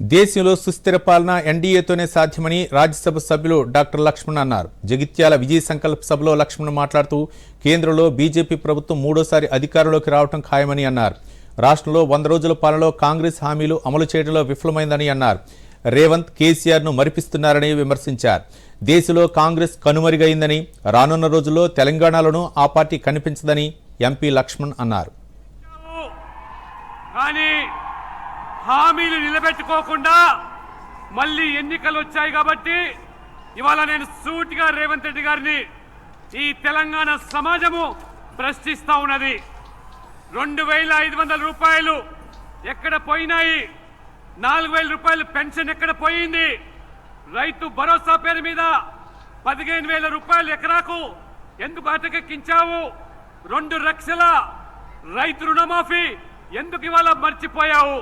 దేశంలో సుస్థిర పాలన ఎన్డీఏతోనే సాధ్యమని రాజ్యసభ సభ్యులు డాక్టర్ లక్ష్మణ్ అన్నారు. జగిత్యాల విజయ సంకల్ప సభలో లక్ష్మణ్ మాట్లాడుతూ కేంద్రంలో బీజేపీ ప్రభుత్వం మూడోసారి అధికారంలోకి రావడం ఖాయమని అన్నారు. రాష్ట్రంలో వంద రోజుల పాలనలో కాంగ్రెస్ హామీలు అమలు చేయడంలో విఫలమైందని అన్నారు. రేవంత్ కేసీఆర్ను మరిపిస్తున్నారని విమర్శించారు. దేశంలో కాంగ్రెస్ కనుమరుగైందని రానున్న రోజుల్లో తెలంగాణలోనూ ఆ పార్టీ కనిపించదని ఎంపీ లక్ష్మణ్ అన్నారు. హామీలు నిలబెట్టుకోకుండా మళ్ళీ ఎన్నికలు వచ్చాయి కాబట్టి ఇవాళ నేను సూటిగా రేవంత్ రెడ్డి గారిని ఈ తెలంగాణ సమాజము ప్రశ్నిస్తా ఉన్నది. రెండు వేల ఐదు వందల రూపాయలు ఎక్కడ పోయినాయి? నాలుగు వేల రూపాయలు పెన్షన్ ఎక్కడ పోయింది? రైతు భరోసా పేరు మీద పదిహేను వేల రూపాయలు ఎకరాకు ఎందుకు అటకెక్కించావు రెండు లక్షల రైతు రుణమాఫీ ఎందుకు ఇవాళ మర్చిపోయావు?